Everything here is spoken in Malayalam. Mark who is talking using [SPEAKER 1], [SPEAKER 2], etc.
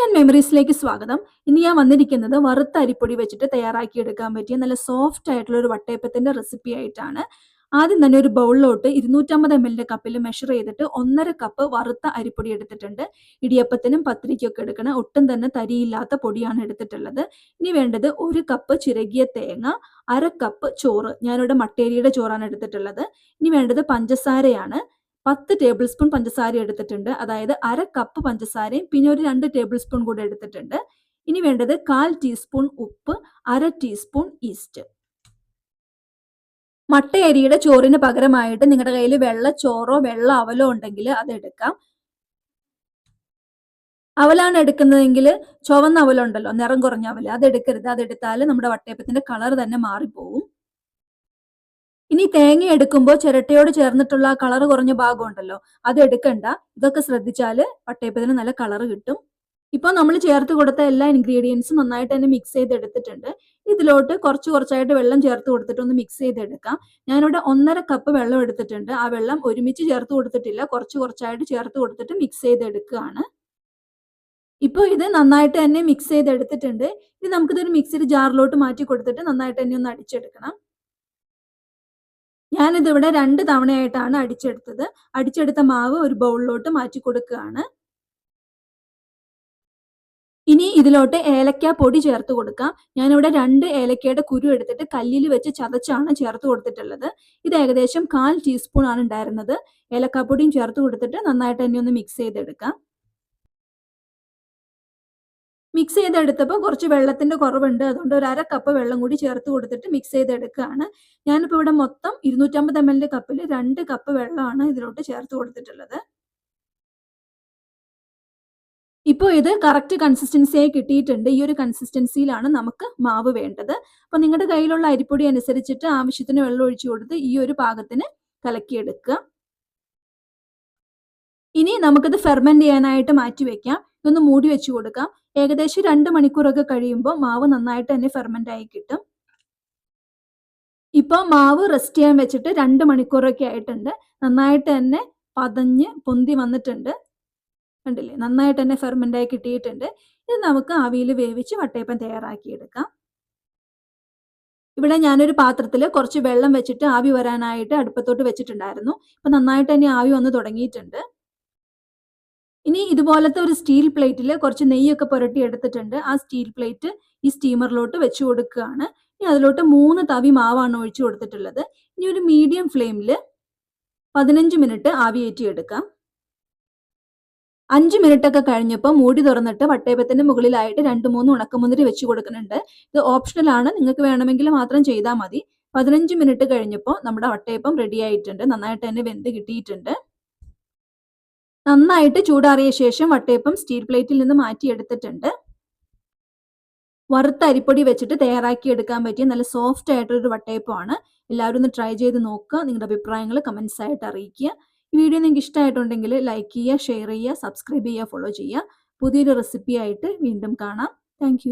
[SPEAKER 1] ടേസ്റ്റ് ആൻഡ് മെമ്മറീസിലേക്ക് സ്വാഗതം. ഇന്ന് ഞാൻ വന്നിരിക്കുന്നത് വറുത്ത അരിപ്പൊടി വെച്ചിട്ട് തയ്യാറാക്കി എടുക്കാൻ പറ്റിയ നല്ല സോഫ്റ്റ് ആയിട്ടുള്ള ഒരു വട്ടയപ്പത്തിന്റെ റെസിപ്പി ആയിട്ടാണ്. ആദ്യം തന്നെ ഒരു ബൗളിലോട്ട് ഇരുന്നൂറ്റമ്പത് എം എല്ലിന്റെ കപ്പിൽ മെഷർ ചെയ്തിട്ട് ഒന്നര കപ്പ് വറുത്ത അരിപ്പൊടി എടുത്തിട്ടുണ്ട്. ഇടിയപ്പത്തിനും പത്തിരിക്കൊക്കെ എടുക്കണം ഒട്ടും തന്നെ തരിയില്ലാത്ത പൊടിയാണ് എടുത്തിട്ടുള്ളത്. ഇനി വേണ്ടത് ഒരു കപ്പ് ചിരകിയ തേങ്ങ അര കപ്പ് ചോറ്. ഞാനിവിടെ മട്ടേരിയുടെ ചോറാണ് എടുത്തിട്ടുള്ളത്. ഇനി വേണ്ടത് പഞ്ചസാരയാണ്. പത്ത് ടേബിൾ സ്പൂൺ പഞ്ചസാര എടുത്തിട്ടുണ്ട്. അതായത് അര കപ്പ് പഞ്ചസാരയും പിന്നെ ഒരു രണ്ട് ടേബിൾ സ്പൂൺ കൂടെ എടുത്തിട്ടുണ്ട്. ഇനി വേണ്ടത് കാൽ ടീസ്പൂൺ ഉപ്പ് അര ടീസ്പൂൺ ഈസ്റ്റ് മട്ടയരിയുടെ ചോറിന് പകരമായിട്ട് നിങ്ങളുടെ കയ്യിൽ വെള്ള ചോറോ വെള്ള അവലോ ഉണ്ടെങ്കിൽ അതെടുക്കാം അവലാണ് എടുക്കുന്നതെങ്കിൽ ചുവന്ന അവലുണ്ടല്ലോ നിറം കുറഞ്ഞ അവല. അതെടുക്കരുത് അതെടുത്താൽ അത് നമ്മുടെ വട്ടയപ്പത്തിന്റെ കളർ തന്നെ മാറിപ്പോവും. ഇനി തേങ്ങ എടുക്കുമ്പോൾ ചിരട്ടയോട് ചേർന്നിട്ടുള്ള കളർ കുറഞ്ഞ ഭാഗം ഉണ്ടല്ലോ അത് എടുക്കണ്ട. ഇതൊക്കെ ശ്രദ്ധിച്ചാൽ വട്ടയപ്പത്തിന് നല്ല കളർ കിട്ടും. ഇപ്പോൾ നമ്മൾ ചേർത്ത് കൊടുത്ത എല്ലാ ഇൻഗ്രീഡിയൻസും നന്നായിട്ട് തന്നെ മിക്സ് ചെയ്തെടുത്തിട്ടുണ്ട്. ഇതിലോട്ട് കുറച്ച് കുറച്ചായിട്ട് വെള്ളം ചേർത്ത് കൊടുത്തിട്ട് ഒന്ന് മിക്സ് ചെയ്തെടുക്കാം. ഞാനിവിടെ ഒന്നര കപ്പ് വെള്ളം എടുത്തിട്ടുണ്ട്. ആ വെള്ളം ഒരുമിച്ച് ചേർത്ത് കൊടുത്തിട്ടില്ല. കുറച്ച് കുറച്ചായിട്ട് ചേർത്ത് കൊടുത്തിട്ട് മിക്സ് ചെയ്തെടുക്കുകയാണ്. ഇപ്പോൾ ഇത് നന്നായിട്ട് തന്നെ മിക്സ് ചെയ്തെടുത്തിട്ടുണ്ട്. ഇത് നമുക്കിതൊരു മിക്സിയുടെ ജാറിലോട്ട് മാറ്റി കൊടുത്തിട്ട് നന്നായിട്ട് തന്നെ ഒന്ന് അടിച്ചെടുക്കണം. ഞാനിതിവിടെ രണ്ട് തവണയായിട്ടാണ് അടിച്ചെടുത്തത്. അടിച്ചെടുത്ത മാവ് ഒരു ബൗളിലോട്ട് മാറ്റി കൊടുക്കുകയാണ്. ഇനി ഇതിലോട്ട് ഏലക്ക പൊടി ചേർത്ത് കൊടുക്കാം. ഞാനിവിടെ രണ്ട് ഏലക്കയുടെ കുരു എടുത്തിട്ട് കല്ലിൽ വെച്ച് ചതച്ചാണ് ചേർത്ത് കൊടുത്തിട്ടുള്ളത്. ഇത് ഏകദേശം കാൽ ടീസ്പൂൺ ആണ് ഉണ്ടായിരുന്നത്. ഏലക്കാപ്പൊടിയും ചേർത്ത് കൊടുത്തിട്ട് നന്നായിട്ട് തന്നെ ഒന്ന് മിക്സ് ചെയ്തെടുക്കാം. മിക്സ് ചെയ്തെടുത്തപ്പോൾ കുറച്ച് വെള്ളത്തിന്റെ കുറവുണ്ട്. അതുകൊണ്ട് ഒരു അര കപ്പ് വെള്ളം കൂടി ചേർത്ത് കൊടുത്തിട്ട് മിക്സ് ചെയ്തെടുക്കുകയാണ്. ഞാനിപ്പോൾ ഇവിടെ മൊത്തം ഇരുന്നൂറ്റമ്പത് എം എല്ലിന്റെ കപ്പിൽ രണ്ട് കപ്പ് വെള്ളമാണ് ഇതിലോട്ട് ചേർത്ത് കൊടുത്തിട്ടുള്ളത്. ഇപ്പോൾ ഇത് കറക്റ്റ് കൺസിസ്റ്റൻസിയായി കിട്ടിയിട്ടുണ്ട്. ഈ ഒരു കൺസിസ്റ്റൻസിയിലാണ് നമുക്ക് മാവ് വേണ്ടത്. അപ്പോൾ നിങ്ങളുടെ കയ്യിലുള്ള അരിപ്പൊടി അനുസരിച്ചിട്ട് ആവശ്യത്തിന് വെള്ളം ഒഴിച്ചു കൊടുത്ത് ഈ ഒരു പാകത്തിന് കലക്കിയെടുക്കുക. ഇനി നമുക്കിത് ഫെർമെന്റ് ചെയ്യാനായിട്ട് മാറ്റി വെക്കാം. ഇതൊന്ന് മൂടി വെച്ച് കൊടുക്കാം. ഏകദേശം രണ്ട് മണിക്കൂറൊക്കെ കഴിയുമ്പോൾ മാവ് നന്നായിട്ട് തന്നെ ഫെർമെന്റ് ആയി കിട്ടും. ഇപ്പൊ മാവ് റെസ്റ്റ് ചെയ്യാൻ വെച്ചിട്ട് രണ്ട് മണിക്കൂറൊക്കെ ആയിട്ടുണ്ട്. നന്നായിട്ട് തന്നെ പതഞ്ഞ് പൊന്തി വന്നിട്ടുണ്ട്. കണ്ടില്ലേ? നന്നായിട്ട് തന്നെ ഫെർമെന്റ് ആയി കിട്ടിയിട്ടുണ്ട്. ഇത് നമുക്ക് ആവിയിൽ വേവിച്ച് വട്ടയപ്പം തയ്യാറാക്കിയെടുക്കാം ഇവിടെ ഞാനൊരു പാത്രത്തിൽ കുറച്ച് വെള്ളം വെച്ചിട്ട് ആവി വരാനായിട്ട് അടുപ്പത്തോട്ട് വെച്ചിട്ടുണ്ടായിരുന്നു. ഇപ്പൊ നന്നായിട്ട് തന്നെ ആവി വന്ന് തുടങ്ങിയിട്ടുണ്ട്. ഇനി ഇതുപോലത്തെ ഒരു സ്റ്റീൽ പ്ലേറ്റിൽ കുറച്ച് നെയ്യൊക്കെ പുരട്ടി എടുത്തിട്ടുണ്ട്. ആ സ്റ്റീൽ പ്ലേറ്റ് ഈ സ്റ്റീമറിലോട്ട് വെച്ച് കൊടുക്കുകയാണ്. ഇനി അതിലോട്ട് മൂന്ന് തവി മാവാണ് ഒഴിച്ചു കൊടുത്തിട്ടുള്ളത്. ഇനി ഒരു മീഡിയം ഫ്ലെയിമിൽ പതിനഞ്ച് മിനിറ്റ് ആവിയേറ്റി എടുക്കാം. അഞ്ച് മിനിറ്റ് ഒക്കെ കഴിഞ്ഞപ്പോൾ മൂടി തുറന്നിട്ട് വട്ടയപ്പത്തിന്റെ മുകളിലായിട്ട് രണ്ട് മൂന്ന് ഉണക്കമുന്തിരി വെച്ച് കൊടുക്കുന്നുണ്ട്. ഇത് ഓപ്ഷണൽ ആണ്. നിങ്ങൾക്ക് വേണമെങ്കിൽ മാത്രം ചെയ്താൽ മതി. പതിനഞ്ച് മിനിറ്റ് കഴിഞ്ഞപ്പോൾ നമ്മുടെ വട്ടയപ്പം റെഡി ആയിട്ടുണ്ട്. നന്നായിട്ട് തന്നെ വെന്ത് കിട്ടിയിട്ടുണ്ട്. നന്നായിട്ട് ചൂടാറിയ ശേഷം വട്ടയപ്പം സ്റ്റീൽ പ്ലേറ്റിൽ നിന്ന് മാറ്റിയെടുത്തിട്ടുണ്ട്. വറുത്ത അരിപ്പൊടി വെച്ചിട്ട് തയ്യാറാക്കി എടുക്കാൻ പറ്റിയ നല്ല സോഫ്റ്റ് ആയിട്ടുള്ളൊരു വട്ടയപ്പമാണ്. എല്ലാവരും ഒന്ന് ട്രൈ ചെയ്ത് നോക്കുക. നിങ്ങളുടെ അഭിപ്രായങ്ങൾ കമൻസ് ആയിട്ട് അറിയിക്കുക. ഈ വീഡിയോ നിങ്ങൾക്ക് ഇഷ്ടമായിട്ടുണ്ടെങ്കിൽ ലൈക്ക് ചെയ്യുക ഷെയർ ചെയ്യുക സബ്സ്ക്രൈബ് ചെയ്യുക ഫോളോ ചെയ്യുക. പുതിയൊരു റെസിപ്പി ആയിട്ട് വീണ്ടും കാണാം. താങ്ക്